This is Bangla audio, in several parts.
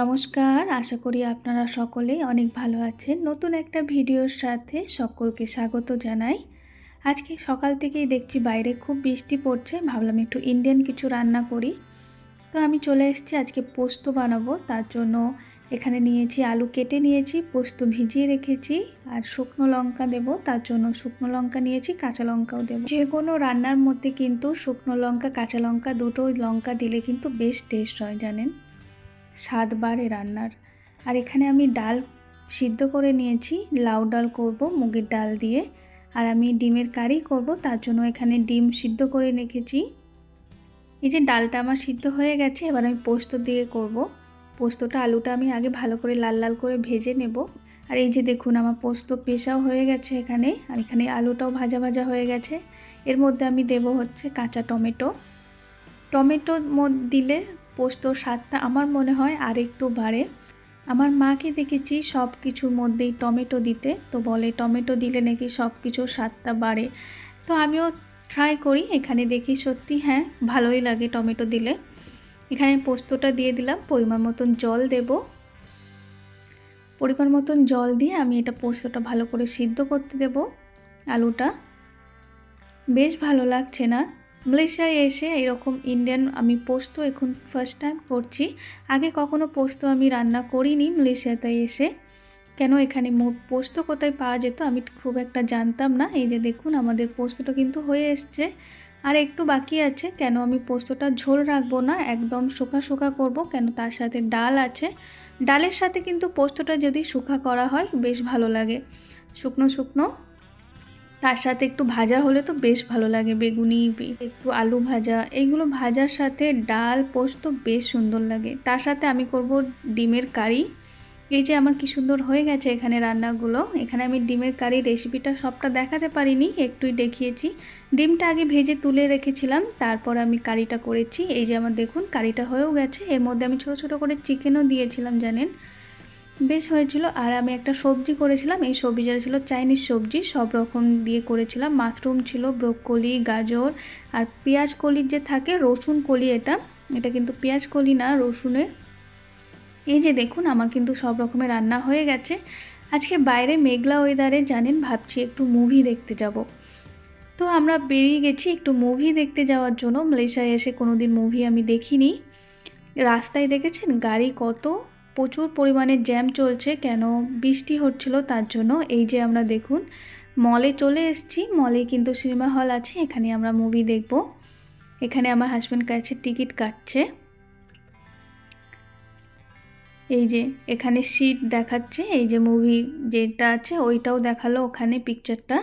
নমস্কার, আশা করি আপনারা সকলেই অনেক ভালো আছেন। নতুন একটা ভিডিওর সাথে সকলকে স্বাগত জানাই। আজকে সকাল থেকেই দেখছি বাইরে খুব বৃষ্টি পড়ছে, ভাবলাম একটু ইন্ডিয়ান কিছু রান্না করি। তো আমি চলে এসেছি, আজকে পোস্ত বানাবো। তার জন্য এখানে নিয়েছি আলু কেটে নিয়েছি, পোস্ত ভিজিয়ে রেখেছি, আর শুকনো লঙ্কা দেব। তার জন্য শুকনো লঙ্কা নিয়েছি, কাঁচা লঙ্কাও দেবো। যে কোনো রান্নার মধ্যে কিন্তু শুকনো লঙ্কা, কাঁচা লঙ্কা দুটো লঙ্কা দিলে কিন্তু বেশ টেস্ট হয়, জানেন? স্বাদ বাড়ে রান্নার। আর এখানে আমি ডাল সিদ্ধ করে নিয়েছি, লাউ ডাল করব, মুগের ডাল দিয়ে। আর আমি ডিমের কারি করব, তার জন্য এখানে ডিম সিদ্ধ করে রেখেছি। এই যে ডালটা আমার সিদ্ধ হয়ে গেছে, এবার আমি পোস্ত দিয়ে করব। পোস্তটা, আলুটা আমি আগে ভালো করে লাল লাল করে ভেজে নেব। আর এই যে দেখুন, আমার পোস্ত পেশাও হয়ে গেছে এখানে, আর এখানে আলুটাও ভাজা ভাজা হয়ে গেছে। এর মধ্যে আমি দেব হচ্ছে কাঁচা টমেটো। টমেটো দিলে পোস্তর স্বাদটা আমার মনে হয় আর একটু বাড়ে। আমার মাকে দেখেছি সব কিছুর মধ্যেই টমেটো দিতে, তো বলে টমেটো দিলে নাকি সব কিছুর স্বাদটা বাড়ে। তো আমিও ট্রাই করি, এখানে দেখি সত্যি হ্যাঁ ভালোই লাগে টমেটো দিলে। এখানে পোস্তটা দিয়ে দিলাম, পরিমাণ মতন জল দেব। পরিমাণ মতন জল দিয়ে আমি এটা পোস্তটা ভালো করে সিদ্ধ করতে দেব, আলুটা। বেশ ভালো লাগছে না। মালয়েশিয়ায় এসে এরকম ইন্ডিয়ান আমি পোস্ত এখন ফার্স্ট টাইম করছি। আগে কখনো পোস্ত আমি রান্না করিনি মালয়েশিয়াতে এসে। কেন এখানে পোস্ত কোথায় পাওয়া যেত আমি খুব একটা জানতাম না। এই যে দেখুন আমাদের পোস্তটা কিন্তু হয়ে এসছে। আর একটু বাকি আছে, কেন আমি পোস্তটা ঝোল রাখব না, একদম শুকা শুকা করব, কেন তার সাথে ডাল আছে। ডালের সাথে কিন্তু পোস্তটা যদি শুকা করা হয়, বেশ ভালো লাগে। শুকনো শুকনো তার সাথে একটু ভাজা হলে তো বেশ ভালো লাগে, বেগুনি একটু আলু ভাজা এইগুলো ভাজার সাথে ডাল, পোস্ত বেশ সুন্দর লাগে। তার সাথে আমি করব ডিমের কারি। এই যে আমার কি সুন্দর হয়ে গেছে এখানে রান্নাগুলো। এখানে আমি ডিমের কারি রেসিপিটা সবটা দেখাতে পারিনি, একটুই দেখিয়েছি। ডিমটা আগে ভেজে তুলে রেখেছিলাম, তারপর আমি কারিটা করেছি। এই যে আমার দেখুন, কারিটা হয়েও গেছে। এর মধ্যে আমি ছোট ছোট করে চিকেনও দিয়েছিলাম, জানেন? বেশ হয়েছিল। আর আমি একটা সবজি করেছিলাম, এই সবজি সবজিটা ছিল চাইনিজ সবজি। সব রকম দিয়ে করেছিলাম। মাশরুম ছিল, ব্রোকলি, গাজর আর পেঁয়াজ কলির যে থাকে, রসুন কলি এটা। এটা কিন্তু পেঁয়াজ কলি না, রসুনের। এই যে দেখুন, আমার কিন্তু সব রকমের রান্না হয়ে গেছে। আজকে বাইরে মেঘলা ওয়েদারে জানেন, ভাবছি একটু মুভি দেখতে যাব। তো আমরা বেরিয়ে গেছি একটু মুভি দেখতে যাওয়ার জন্য। মালয়েশিয়ায় এসে কোনো দিন মুভি আমি দেখিনি। রাস্তায় দেখেছেন, গাড়ি কত? প্রচুর পরিমাণে জ্যাম চলছে, কেন বৃষ্টি হচ্ছিল তার জন্য, এই যে আমরা দেখুন মলে চলে এসেছি মলে কিন্তু সিনেমা হল আছে, এখানে আমরা মুভি দেখব। এখানে আমার হাজব্যান্ড কাছে টিকিট কাটছে। এই যে এখানে সিট দেখাচ্ছে, এই যে মুভি যেটা আছে ওইটাও দেখাল ওখানে পিকচারটা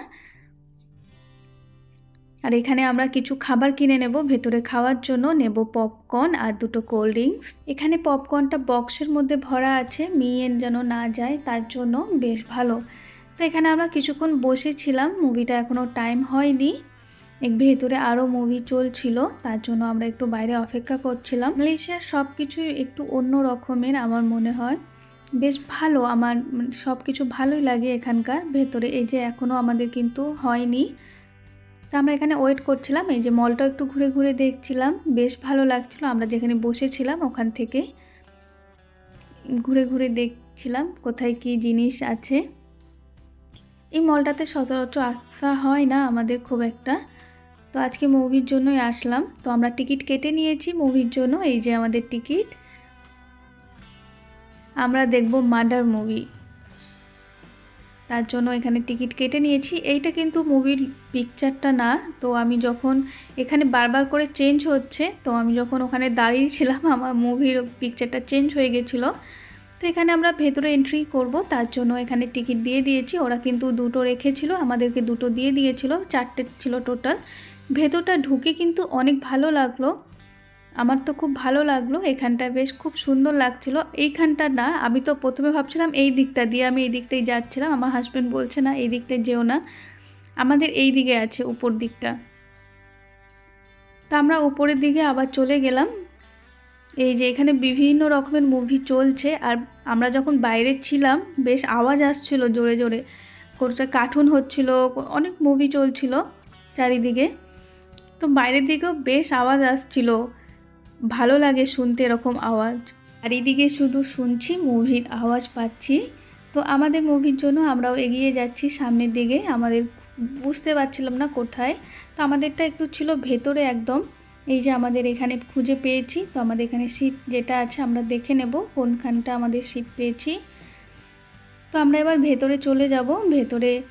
আর এখানে আমরা কিছু খাবার কিনে নেব। ভেতরে খাওয়ার জন্য নেব পপকর্ন আর দুটো কোল্ড ড্রিঙ্কস এখানে পপকর্নটা বক্সের মধ্যে ভরা আছে। মিয়ের যেন না যায়, তার জন্য বেশ ভালো। তো এখানে আমরা কিছুক্ষণ বসেছিলাম। মুভিটা এখনও টাইম হয়নি। এক ভেতরে আরও মুভি চলছিল। তার জন্য আমরা একটু বাইরে অপেক্ষা করছিলাম। মালয়েশিয়ার সব কিছুই একটু অন্য রকমের আমার মনে হয়। বেশ ভালো। আমার সব কিছু ভালোই লাগে এখানকার। ভেতরে এই যে এখনও আমাদের কিন্তু হয়নি। তো আমরা এখানে ওয়েট করছিলাম, এই যে মলটা একটু ঘুরে ঘুরে দেখছিলাম, বেশ ভালো লাগছিল। আমরা যেখানে বসেছিলাম ওখান থেকে ঘুরে ঘুরে দেখছিলাম কোথায় কি জিনিস আছে। এই মলটাতে সচরাচর আসা হয় না আমাদের খুব একটা। তো আজকে মুভির জন্যই আসলাম। তো আমরা টিকিট কেটে নিয়েছি মুভির জন্য, এই যে আমাদের টিকিট আমরা দেখব মার্ডার মুভি তার জন্য এখানে টিকিট কেটে নিয়েছি। এইটা কিন্তু মুভির পিকচারটা না। তো আমি যখন এখানে বারবার করে চেঞ্জ হচ্ছে, তো আমি যখন ওখানে দাঁড়িয়েছিলাম আমার মুভির পিকচারটা চেঞ্জ হয়ে গেছিল। তো এখানে আমরা ভেতরে এন্ট্রি করব। তার জন্য এখানে টিকিট দিয়ে দিয়েছি। ওরা কিন্তু দুটো রেখেছিল, আমাদেরকে দুটো দিয়ে দিয়েছিল। চারটে ছিল টোটাল ভেতরটা ঢুকে কিন্তু অনেক ভালো লাগল। আমার তো খুব ভালো লাগল এখানটা বেশ খুব সুন্দর লাগছিল। এইখানটা না, আমি তো প্রথমে ভাবছিলাম এই দিকটা দিয়ে আমি এই দিকটাই যাচ্ছিলাম, আমার হাজব্যান্ড বলছে, না, এই দিকটায় যেও না। আমাদের এই দিকে আছে উপর দিকটা। তা আমরা উপরের দিকে আবার চলে গেলাম। এই যে এখানে বিভিন্ন রকমের মুভি চলছে, আর আমরা যখন বাইরে ছিলাম, বেশ আওয়াজ আসছিল জোরে জোরে। কোনটা কার্টুন হচ্ছিল, অনেক মুভি চলছিল চারিদিকে। তো বাইরের দিকেও বেশ আওয়াজ আসছিল। ভালো লাগে শুনতে এরকম আওয়াজ। আর এদিকে শুধু শুনছি, মুভির আওয়াজ পাচ্ছি। তো আমাদের মুভির জন্য আমরাও এগিয়ে যাচ্ছি সামনের দিকে। আমাদের বুঝতে পারছিলাম না কোথায়। তো আমাদেরটা একটু ছিল ভেতরে একদম। এই যে আমাদের এখানে খুঁজে পেয়েছি। তো আমাদের এখানে সিট যেটা আছে আমরা দেখে নেব কোনখানটা আমাদের সিট পেয়েছি। তো আমরা এবার ভেতরে চলে যাব। ভেতরে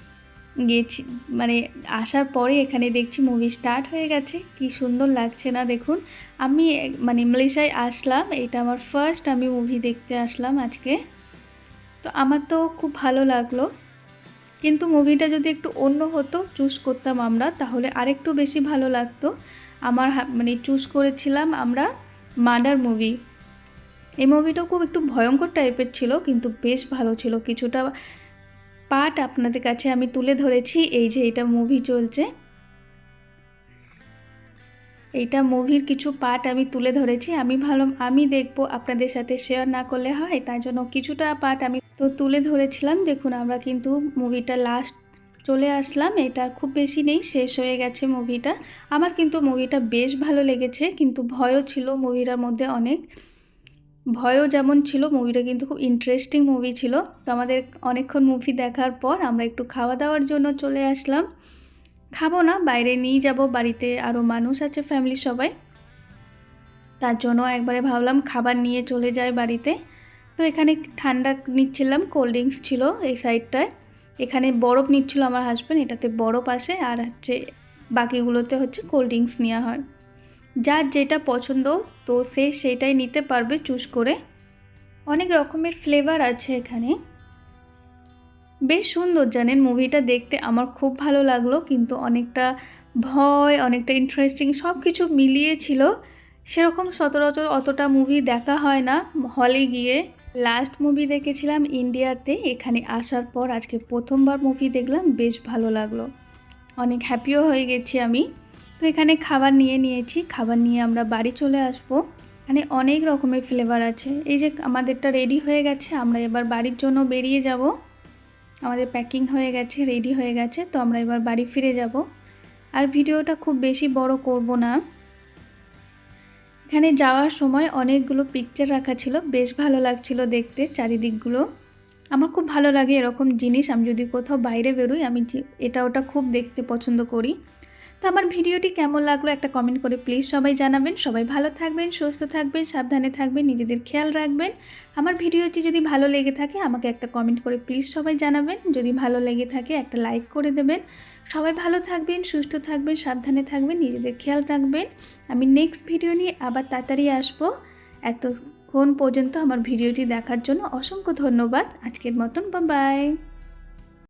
গেছি। মানে আসার পরে এখানে দেখছি মুভি স্টার্ট হয়ে গেছে। কি সুন্দর লাগছে না দেখুন। আমি মানে মালয়েশিয়ায় আসলাম। এটা আমার ফার্স্ট আমি মুভি দেখতে আসলাম আজকে। তো আমার তো খুব ভালো লাগল। কিন্তু মুভিটা যদি একটু অন্য হতো চুজ করতাম আমরা, তাহলে আরেকটু বেশি ভালো লাগতো। আমার মানে চুজ করেছিলাম আমরা মার্ডার মুভি এই মুভিটাও খুব একটু ভয়ঙ্কর টাইপের ছিল, কিন্তু বেশ ভালো ছিল। কিছুটা পার্ট আপনাদের কাছে আমি তুলে ধরেছি, এই যে এটা মুভি চলছে। এইটা মুভির কিছু পার্ট আমি তুলে ধরেছি, আমি ভালো, আমি দেখব আপনাদের সাথে শেয়ার না করলে হয় তাই জন্য কিছুটা পার্ট আমি তো তুলে ধরেছিলাম। দেখুন, আমরা কিন্তু মুভিটা লাস্ট চলে আসলাম, এটা খুব বেশি নেই, শেষ হয়ে গেছে মুভিটা আমার কিন্তু মুভিটা বেশ ভালো লেগেছে, কিন্তু ভয়ও ছিল মুভিটার মধ্যে অনেক। ভয়ও যেমন ছিল মুভিটা কিন্তু খুব ইন্টারেস্টিং মুভি ছিল। তো আমাদের অনেকক্ষণ মুভি দেখার পর আমরা একটু খাওয়া দাওয়ার জন্য চলে আসলাম। খাব না, বাইরে নিয়ে যাব, বাড়িতে আরও মানুষ আছে ফ্যামিলি সবাই। তার জন্য একবারে ভাবলাম খাবার নিয়ে চলে যায় বাড়িতে। তো এখানে ঠান্ডা নিচ্ছিলাম কোল্ড ড্রিঙ্কস ছিল এই সাইডটায় এখানে বরফ নিচ্ছিল আমার হাজব্যান্ড এটাতে বরফ আসে, আর হচ্ছে বাকিগুলোতে হচ্ছে কোল্ড ড্রিঙ্কস নেওয়া হয়। যার যেটা পছন্দ, তো সে সেটাই নিতে পারবে চুজ করে। অনেক রকমের ফ্লেভার আছে এখানে। বেশ সুন্দর, জানেন মুভিটা দেখতে আমার খুব ভালো লাগল, কিন্তু অনেকটা ভয়, অনেকটা ইন্টারেস্টিং সব কিছু মিলিয়ে ছিল। সেরকম সচরাচর অতটা মুভি দেখা হয় না। হলে গিয়ে লাস্ট মুভি দেখেছিলাম ইন্ডিয়াতে এখানে আসার পর আজকে প্রথমবার মুভি দেখলাম, বেশ ভালো লাগল। অনেক হ্যাপিও হয়ে গেছি আমি। তো এখানে খাবার নিয়ে নিয়েছি। খাবার নিয়ে আমরা বাড়ি চলে আসব। এখানে অনেক রকমের ফ্লেভার আছে। এই যে আমাদেরটা রেডি হয়ে গেছে, আমরা এবার বাড়ির জন্য বেরিয়ে যাব। আমাদের প্যাকিং হয়ে গেছে রেডি হয়ে গেছে, তো আমরা এবার বাড়ি ফিরে যাব। আর ভিডিওটা খুব বেশি বড় করব না। এখানে যাওয়ার সময় অনেকগুলো পিকচার রাখা ছিল, বেশ ভালো লাগছিল দেখতে চারিদিকগুলো। আমার খুব ভালো লাগে এরকম জিনিস, আমি যদি কোথাও বাইরে বেরোই, আমি এটা ওটা খুব দেখতে পছন্দ করি। তো আমার ভিডিওটি কেমন লাগল একটা কমেন্ট করে প্লিজ সবাই জানাবেন। সবাই ভালো থাকবেন, সুস্থ থাকবেন, সাবধানে থাকবেন, নিজেদের খেয়াল রাখবেন। আমার ভিডিওটি যদি ভালো লেগে থাকে, আমাকে একটা কমেন্ট করে প্লিজ সবাই জানাবেন। যদি ভালো লেগে থাকে, একটা লাইক করে দেবেন। সবাই ভালো থাকবেন, সুস্থ থাকবেন, সাবধানে থাকবেন, নিজেদের খেয়াল রাখবেন। আমি নেক্সট ভিডিও নিয়ে আবার তাড়াতাড়ি আসব। এতক্ষণ পর্যন্ত আমার ভিডিওটি দেখার জন্য অসংখ্য ধন্যবাদ। আজকের মতন বা বাই